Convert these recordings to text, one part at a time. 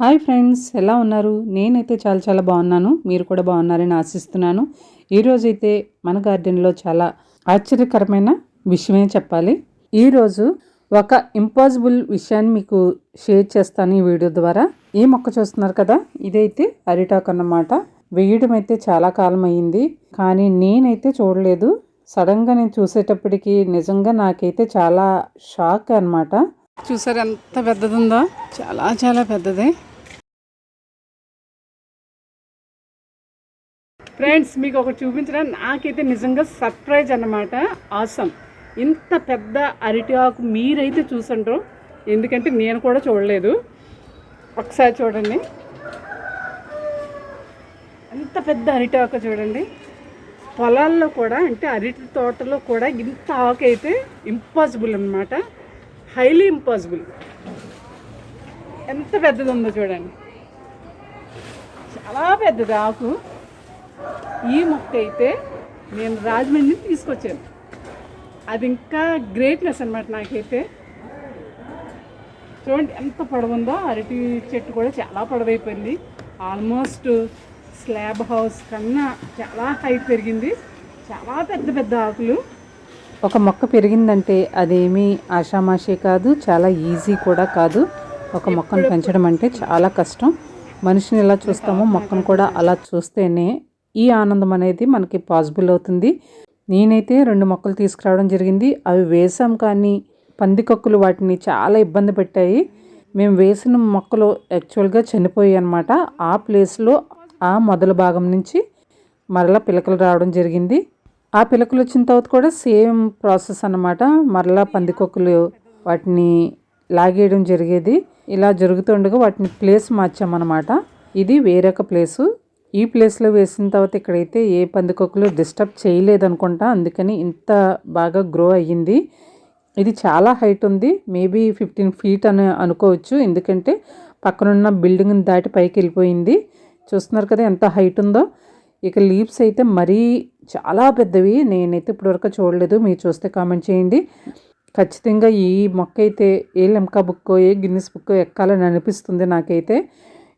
Hi friends ఎలా ఉన్నారు? నేనైతే చాలా చాలా బాగున్నాను. మీరు కూడా బాగున్నారని ఆశిస్తున్నాను. ఈరోజైతే మన గార్డెన్లో చాలా ఆశ్చర్యకరమైన విషయమే చెప్పాలి. ఈరోజు ఒక ఇంపాసిబుల్ విషయాన్ని మీకు షేర్ చేస్తాను ఈ వీడియో ద్వారా. ఈ మొక్క చూస్తున్నారు కదా ఇదైతే అరిటాక్ అన్నమాట. వేయడం అయితే చాలా కాలం అయ్యింది. కానీ నేనైతే చూడలేదు. సడన్గా నేను చూసేటప్పటికి నిజంగా నాకైతే చాలా షాక్ అన్నమాట. చూసారు ఎంత పెద్దది ఉందో చాలా చాలా పెద్దది. ఫ్రెండ్స్ మీకు ఒకటి చూపించడం నాకైతే నిజంగా సర్ప్రైజ్ అన్నమాట. ఆసం ఇంత పెద్ద అరటి ఆకు మీరైతే చూసండ్రు. ఎందుకంటే నేను కూడా చూడలేదు. ఒకసారి చూడండి. ఎంత పెద్ద అరటి ఆకు చూడండి. పొలాల్లో కూడా అంటే అరటి తోటలో కూడా ఇంత ఆకు అయితే ఇంపాసిబుల్ అనమాట హైలీ ఇంపాసిబుల్ ఎంత పెద్దది ఉందో చూడండి. చాలా పెద్దది ఆకు. ఈ మొక్క అయితే నేను రాజమండ్రి తీసుకొచ్చాను. అది ఇంకా గ్రేట్నెస్ అనమాట నాకైతే. చూడండి ఎంత పొడవుందో అరటి చెట్టు కూడా చాలా పొడవైపోయింది. ఆల్మోస్ట్ స్లాబ్ హౌస్ కన్నా చాలా హైట్ పెరిగింది. చాలా పెద్ద పెద్ద ఆకులు. ఒక మొక్క పెరిగిందంటే అదేమీ ఆషామాషి కాదు చాలా ఈజీ కూడా కాదు. ఒక మొక్కను పెంచడం అంటే చాలా కష్టం. మనిషిని ఎలా చూస్తామో మొక్కను కూడా అలా చూస్తేనే ఈ ఆనందం అనేది మనకి పాసిబుల్ అవుతుంది. నేనైతే రెండు మొక్కలు తీసుకురావడం జరిగింది. అవి వేసాం కానీ పందికొక్కులు వాటిని చాలా ఇబ్బంది పెట్టాయి. మేము వేసిన మొక్కలు యాక్చువల్గా చనిపోయాయి అనమాట ఆ ప్లేస్లో ఆ మొదల భాగం నుంచి మరలా పిలకలు రావడం జరిగింది. ఆ పిలకలు వచ్చిన తర్వాత కూడా సేమ్ ప్రాసెస్ అన్నమాట. మరలా పందికొక్కులు వాటిని లాగేయడం జరిగేది. ఇలా జరుగుతుండగా వాటిని ప్లేస్ మార్చామన్నమాట. ఇది వేరొక ప్లేసు. ఈ ప్లేస్లో వేసిన తర్వాత ఇక్కడైతే ఏ పందికొక్కులు డిస్టర్బ్ చేయలేదనుకుంటా. అందుకని ఇంత బాగా గ్రో అయ్యింది. ఇది చాలా హైట్ ఉంది. మేబీ ఫిఫ్టీన్ ఫీట్ అని అనుకోవచ్చు. ఎందుకంటే పక్కనున్న బిల్డింగ్ని దాటి పైకి వెళ్ళిపోయింది. చూస్తున్నారు కదా ఎంత హైట్ ఉందో. ఇక లీవ్స్ అయితే మరీ చాలా పెద్దవి. నేనైతే ఇప్పటివరకు చూడలేదు. మీరు చూస్తే కామెంట్ చేయండి. ఖచ్చితంగా ఈ మొక్క అయితే ఏ లెమ్కా బుక్కో ఏ గిన్నెస్ బుక్కో ఎక్కాలని అనిపిస్తుంది నాకైతే.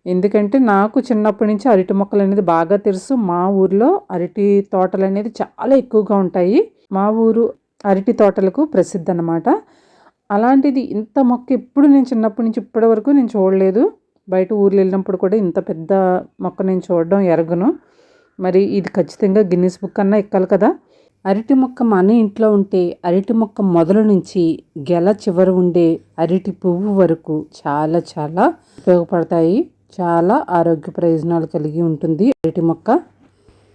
ఎందుకంటే నాకు చిన్నప్పటి నుంచి అరటి మొక్కలు అనేది బాగా తెలుసు. మా ఊర్లో అరటి తోటలు అనేది చాలా ఎక్కువగా ఉంటాయి. మా ఊరు అరటి తోటలకు ప్రసిద్ధి అన్నమాట. అలాంటిది ఇంత మొక్క ఎప్పుడు నేను చిన్నప్పటి నుంచి ఇప్పటి వరకు నేను చూడలేదు. బయట ఊర్లు వెళ్ళినప్పుడు కూడా ఇంత పెద్ద మొక్క నేను చూడడం ఎరగను. మరి ఇది ఖచ్చితంగా గిన్నెస్ బుక్ అన్నా ఎక్కాలి కదా? అరటి మొక్క మన ఇంట్లో ఉంటే అరటి మొక్క మొదలు నుంచి గెల చివర ఉండే అరటి పువ్వు వరకు చాలా చాలా ఉపయోగపడతాయి. చాలా ఆరోగ్య ప్రయోజనాలు కలిగి ఉంటుంది అరటి మొక్క.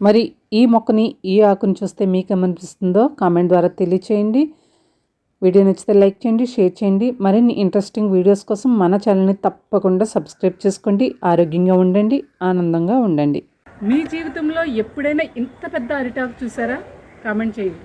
మరి ఈ మొక్కని ఈ ఆకుని చూస్తే మీకేమనిపిస్తుందో కామెంట్ ద్వారా తెలియచేయండి. వీడియో నచ్చితే లైక్ చేయండి షేర్ చేయండి. మరిన్ని ఇంట్రెస్టింగ్ వీడియోస్ కోసం మన ఛానల్ని తప్పకుండా సబ్స్క్రైబ్ చేసుకోండి. ఆరోగ్యంగా ఉండండి ఆనందంగా ఉండండి. మీ జీవితంలో ఎప్పుడైనా ఇంత పెద్ద అరిటాకు చూసారా? కామెంట్ చేయండి.